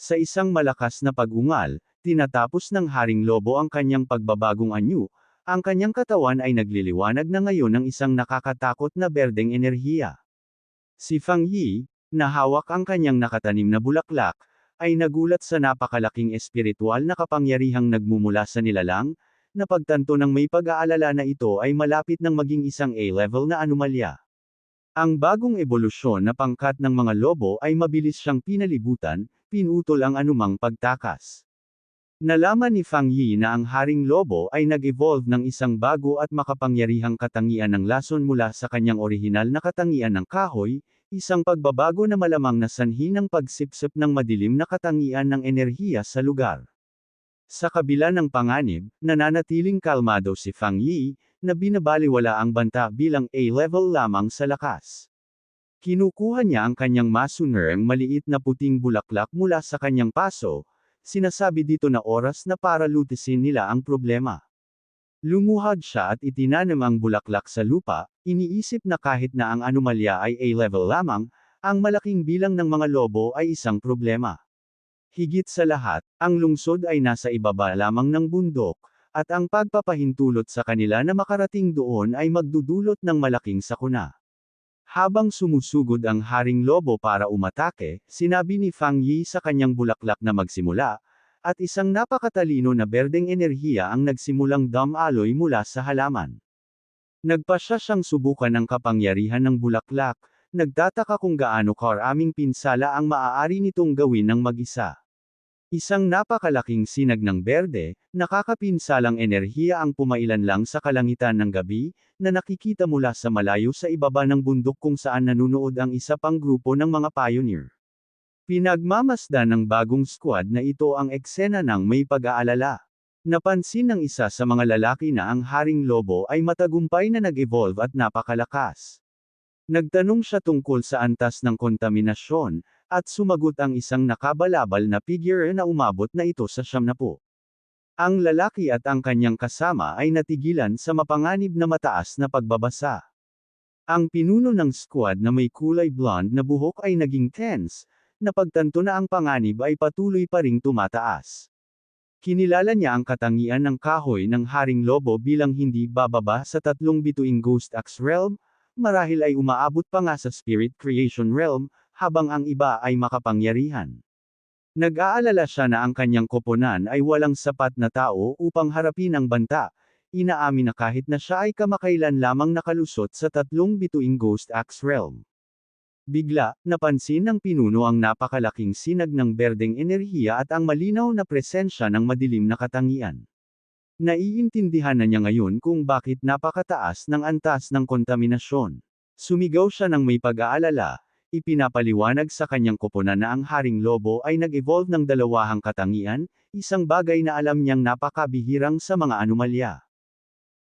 Sa isang malakas na pag-ungal, tinatapos ng Haring Lobo ang kanyang pagbabagong anyo, ang kanyang katawan ay nagliliwanag na ngayon ng isang nakakatakot na berdeng enerhiya. Si Fang Yi, na hawak ang kanyang nakatanim na bulaklak, ay nagulat sa napakalaking espiritual na kapangyarihang nagmumula sa nilalang, na pagtanto ng may pag-aalala na ito ay malapit ng maging isang A-level na anomalya. Ang bagong ebolusyon na pangkat ng mga lobo ay mabilis siyang pinalibutan, pinutol ang anumang pagtakas. Nalaman ni Fang Yi na ang Haring Lobo ay nag-evolve ng isang bago at makapangyarihang katangian ng lason mula sa kanyang orihinal na katangian ng kahoy, isang pagbabago na malamang na sanhi ng pagsipsip ng madilim na katangian ng enerhiya sa lugar. Sa kabila ng panganib, nananatiling kalmado si Fang Yi, na binabaliwala ang banta bilang A-level lamang sa lakas. Kinukuha niya ang kanyang masunerang maliit na puting bulaklak mula sa kanyang paso, sinasabi dito na oras na para lutisin nila ang problema. Lumuhad siya at itinanim ang bulaklak sa lupa, iniisip na kahit na ang anomalya ay A-level lamang, ang malaking bilang ng mga lobo ay isang problema. Higit sa lahat, ang lungsod ay nasa ibaba lamang ng bundok, at ang pagpapahintulot sa kanila na makarating doon ay magdudulot ng malaking sakuna. Habang sumusugod ang Haring Lobo para umatake, sinabi ni Fang Yi sa kanyang bulaklak na magsimula, at isang napakatalino na berdeng enerhiya ang nagsimulang damaloy mula sa halaman. Nagpasya siyang subukan ang kapangyarihan ng bulaklak, nagtataka kung gaano karaming pinsala ang maaari nitong gawin ng mag-isa. Isang napakalaking sinag ng berde, nakakapinsalang enerhiya ang pumailan lang sa kalangitan ng gabi, na nakikita mula sa malayo sa ibaba ng bundok kung saan nanunood ang isa pang grupo ng mga pioneer. Pinagmamasdan ng bagong squad na ito ang eksena ng may pag-aalala. Napansin ng isa sa mga lalaki na ang Haring Lobo ay matagumpay na nag-evolve at napakalakas. Nagtanong siya tungkol sa antas ng kontaminasyon, at sumagot ang isang nakabalabal na figure na umabot na ito sa siyam na po. Ang lalaki at ang kanyang kasama ay natigilan sa mapanganib na mataas na pagbabasa. Ang pinuno ng squad na may kulay blonde na buhok ay naging tense, na pagtanto na ang panganib ay patuloy pa ring tumataas. Kinilala niya ang katangian ng kahoy ng Haring Lobo bilang hindi bababa sa tatlong bituing Ghost Axe Realm, marahil ay umaabot pa nga sa Spirit Creation Realm, habang ang iba ay makapangyarihan. Nag-aalala siya na ang kanyang koponan ay walang sapat na tao upang harapin ang banta, inaamin na kahit na siya ay kamakailan lamang nakalusot sa tatlong bituing Ghost Axe Realm. Bigla, napansin ng pinuno ang napakalaking sinag ng berdeng enerhiya at ang malinaw na presensya ng madilim na katangian. Naiintindihan na niya ngayon kung bakit napakataas ng antas ng kontaminasyon. Sumigaw siya ng may pag-aalala, Ipinapaliwanag sa kanyang koponan na ang Haring Lobo ay nag-evolve ng dalawahang katangian, isang bagay na alam niyang napakabihirang sa mga anomalya.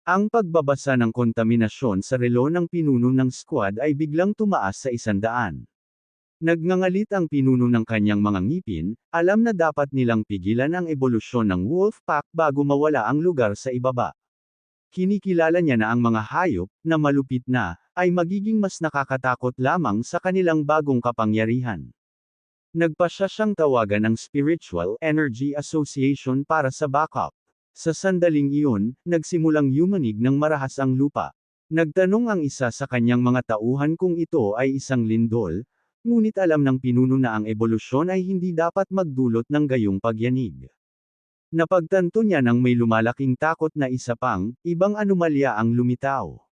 Ang pagbabasa ng kontaminasyon sa relo ng pinuno ng squad ay biglang tumaas sa isandaan. Nagngangalit ang pinuno ng kanyang mga ngipin, alam na dapat nilang pigilan ang ebolusyon ng wolf pack bago mawala ang lugar sa ibaba. Kinikilala niya na ang mga hayop, na malupit na, ay magiging mas nakakatakot lamang sa kanilang bagong kapangyarihan. Nagpasya siyang tawagan ng Spiritual Energy Association para sa backup. Sa sandaling iyon, nagsimulang yumanig ng marahas ang lupa. Nagtanong ang isa sa kanyang mga tauhan kung ito ay isang lindol, ngunit alam ng pinuno na ang ebolusyon ay hindi dapat magdulot ng gayong pagyanig. Napagtanto niya nang may lumalaking takot na isa pang, ibang anomalya ang lumitaw.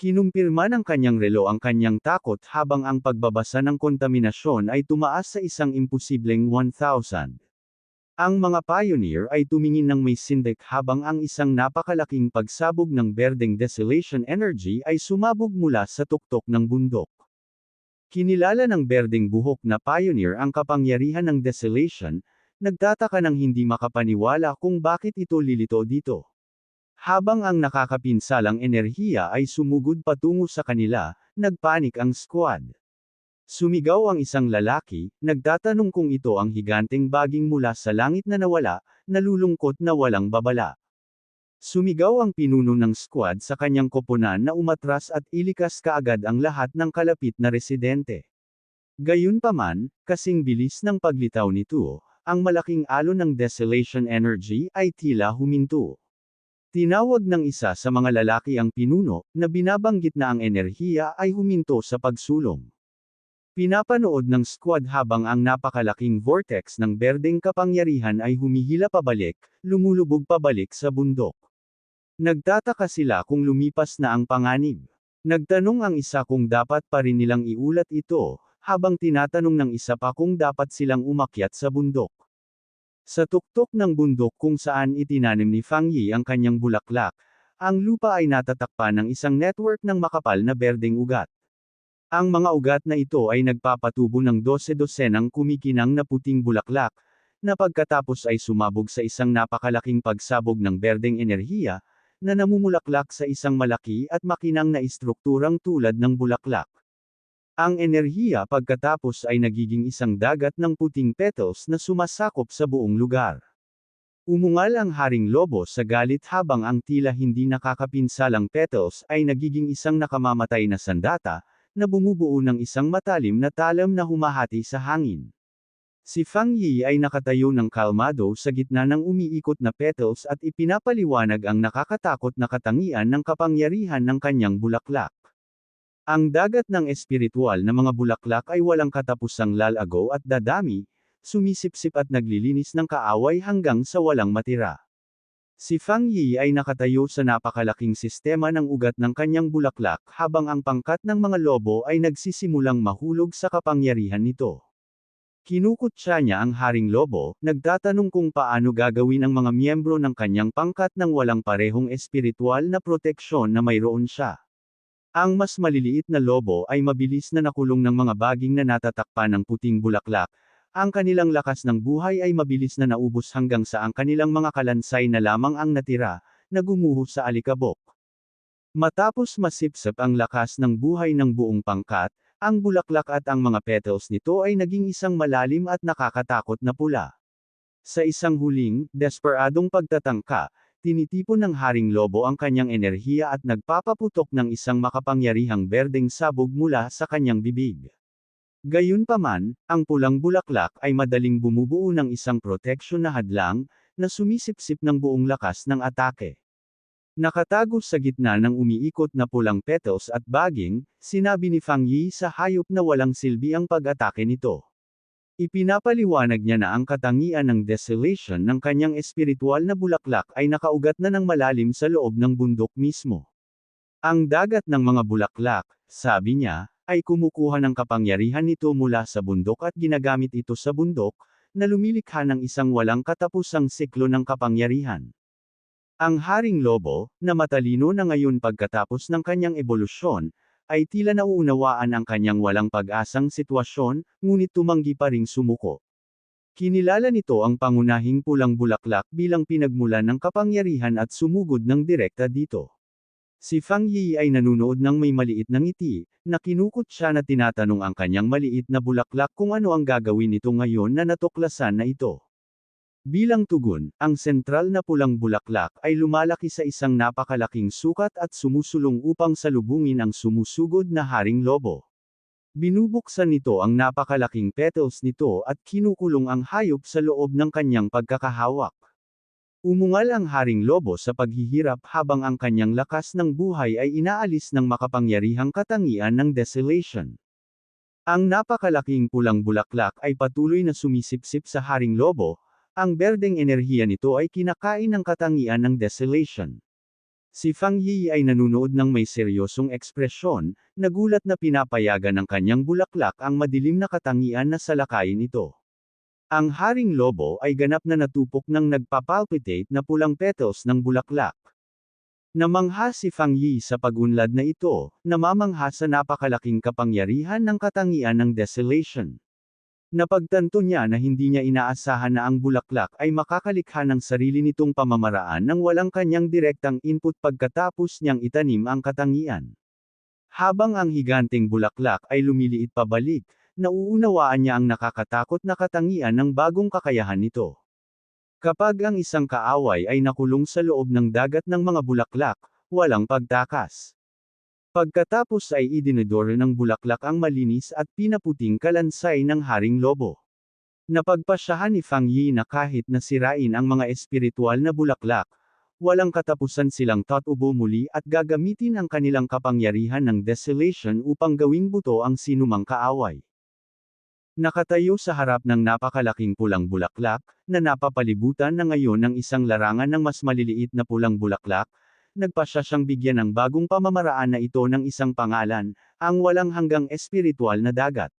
Kinumpirma ng kanyang relo ang kanyang takot habang ang pagbabasa ng kontaminasyon ay tumaas sa isang imposibleng 1,000. Ang mga pioneer ay tumingin ng may sindik habang ang isang napakalaking pagsabog ng berdeng desolation energy ay sumabog mula sa tuktok ng bundok. Kinilala ng berdeng buhok na pioneer ang kapangyarihan ng desolation, Nagtataka ng hindi makapaniwala kung bakit ito lilito dito. Habang ang nakakapinsalang enerhiya ay sumugod patungo sa kanila, nagpanik ang squad. Sumigaw ang isang lalaki, nagtatanong kung ito ang higanteng baging mula sa langit na nawala, nalulungkot na walang babala. Sumigaw ang pinuno ng squad sa kanyang koponan na umatras at ilikas kaagad ang lahat ng kalapit na residente. Gayunpaman, kasing bilis ng paglitaw nito, ang malaking alon ng desolation energy ay tila huminto. Tinawag ng isa sa mga lalaki ang pinuno, na binabanggit na ang enerhiya ay huminto sa pagsulong. Pinapanood ng squad habang ang napakalaking vortex ng berdeng kapangyarihan ay humihila pabalik, lumulubog pabalik sa bundok. Nagtataka sila kung lumipas na ang panganib. Nagtanong ang isa kung dapat pa rin nilang iulat ito, habang tinatanong ng isa pa kung dapat silang umakyat sa bundok. Sa tuktok ng bundok kung saan itinanim ni Fang Yi ang kanyang bulaklak, ang lupa ay natatakpan ng isang network ng makapal na berdeng ugat. Ang mga ugat na ito ay nagpapatubo ng dose-dosenang kumikinang na puting bulaklak, na pagkatapos ay sumabog sa isang napakalaking pagsabog ng berdeng enerhiya, na namumulaklak sa isang malaki at makinang na istrukturang tulad ng bulaklak. Ang enerhiya pagkatapos ay nagiging isang dagat ng puting petals na sumasakop sa buong lugar. Umungal ang haring lobo sa galit habang ang tila hindi nakakapinsalang petals ay nagiging isang nakamamatay na sandata, na bumubuo ng isang matalim na talam na humahati sa hangin. Si Fang Yi ay nakatayo ng kalmado sa gitna ng umiikot na petals at ipinapaliwanag ang nakakatakot na katangian ng kapangyarihan ng kanyang bulaklak. Ang dagat ng espiritual na mga bulaklak ay walang katapusang lalago at dadami, sumisipsip at naglilinis ng kaaway hanggang sa walang matira. Si Fang Yi ay nakatayo sa napakalaking sistema ng ugat ng kanyang bulaklak habang ang pangkat ng mga lobo ay nagsisimulang mahulog sa kapangyarihan nito. Kinukutsa niya ang haring lobo, nagtatanong kung paano gagawin ang mga miyembro ng kanyang pangkat ng walang parehong espiritual na proteksyon na mayroon siya. Ang mas maliliit na lobo ay mabilis na nakulong ng mga baging na natatakpan ng puting bulaklak, ang kanilang lakas ng buhay ay mabilis na naubos hanggang sa ang kanilang mga kalansay na lamang ang natira, na gumuho sa alikabok. Matapos masipsap ang lakas ng buhay ng buong pangkat, ang bulaklak at ang mga petals nito ay naging isang malalim at nakakatakot na pula. Sa isang huling, desperadong pagtatangka, tinitipon ng haring lobo ang kanyang enerhiya at nagpapaputok ng isang makapangyarihang berdeng sabog mula sa kanyang bibig. Gayunpaman, ang pulang bulaklak ay madaling bumubuo ng isang proteksyon na hadlang, na sumisipsip ng buong lakas ng atake. Nakatago sa gitna ng umiikot na pulang petals at baging, sinabi ni Fang Yi sa hayop na walang silbi ang pag-atake nito. Ipinapaliwanag niya na ang katangian ng desolation ng kanyang espiritual na bulaklak ay nakaugat na ng malalim sa loob ng bundok mismo. Ang dagat ng mga bulaklak, sabi niya, ay kumukuha ng kapangyarihan nito mula sa bundok at ginagamit ito sa bundok, na lumilikha ng isang walang katapusang siklo ng kapangyarihan. Ang Haring Lobo, na matalino na ngayon pagkatapos ng kanyang ebolusyon, ay tila nauunawaan ang kanyang walang pag-asang sitwasyon, ngunit tumanggi pa ring sumuko. Kinilala nito ang pangunahing pulang bulaklak bilang pinagmulan ng kapangyarihan at sumugod ng direkta dito. Si Fang Yi ay nanunood ng may maliit na ngiti, na kinukot siya na tinatanong ang kanyang maliit na bulaklak kung ano ang gagawin nito ngayon na natuklasan na ito. Bilang tugon, ang sentral na pulang bulaklak ay lumalaki sa isang napakalaking sukat at sumusulong upang salubungin ang sumusugod na haring lobo. Binubuksan nito ang napakalaking petals nito at kinukulong ang hayop sa loob ng kanyang pagkakahawak. Umungal ang haring lobo sa paghihirap habang ang kanyang lakas ng buhay ay inaalis ng makapangyarihang katangian ng desolation. Ang napakalaking pulang bulaklak ay patuloy na sumisipsip sa haring lobo, ang berdeng enerhiya nito ay kinakain ng katangian ng desolation. Si Fang Yi ay nanunood ng may seryosong ekspresyon, nagulat na pinapayagan ng kanyang bulaklak ang madilim na katangian na salakayin ito. Ang haring lobo ay ganap na natupok ng nagpapalpitate na pulang petals ng bulaklak. Namangha si Fang Yi sa pagunlad na ito, namamangha sa napakalaking kapangyarihan ng katangian ng desolation. Napagtanto niya na hindi niya inaasahan na ang bulaklak ay makakalikha ng sarili nitong pamamaraan ng walang kanyang direktang input pagkatapos niyang itanim ang katangian. Habang ang higanteng bulaklak ay lumiliit pabalik, nauunawaan niya ang nakakatakot na katangian ng bagong kakayahan nito. Kapag ang isang kaaway ay nakulong sa loob ng dagat ng mga bulaklak, walang pagtakas. Pagkatapos ay idinidoro ng bulaklak ang malinis at pinaputing kalansay ng haring lobo. Napagpasyahan ni Fang Yi na kahit nasirain ang mga espiritual na bulaklak, walang katapusan silang tatubo muli at gagamitin ang kanilang kapangyarihan ng desolation upang gawing buto ang sinumang kaaway. Nakatayo sa harap ng napakalaking pulang bulaklak, na napapalibutan na ngayon ng isang larangan ng mas maliliit na pulang bulaklak, nagpasya siyang bigyan ng bagong pamamaraan na ito ng isang pangalan, ang walang hanggang espiritual na dagat.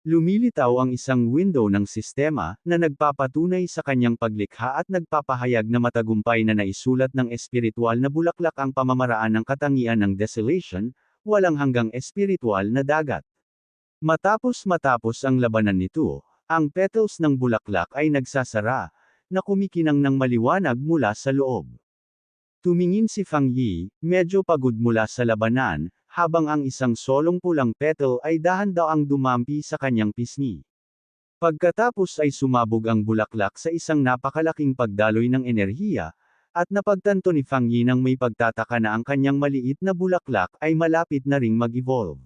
Lumilitaw ang isang window ng sistema, na nagpapatunay sa kanyang paglikha at nagpapahayag na matagumpay na naisulat ng espiritual na bulaklak ang pamamaraan ng katangian ng desolation, walang hanggang espiritual na dagat. Matapos matapos ang labanan nito, ang petals ng bulaklak ay nagsasara, na kumikinang ng maliwanag mula sa loob. Tumingin si Fang Yi, medyo pagod mula sa labanan, habang ang isang solong pulang petal ay dahan-daang dumampi sa kanyang pisngi. Pagkatapos ay sumabog ang bulaklak sa isang napakalaking pagdaloy ng enerhiya, at napagtanto ni Fang Yi nang may pagtataka na ang kanyang maliit na bulaklak ay malapit na ring mag-evolve.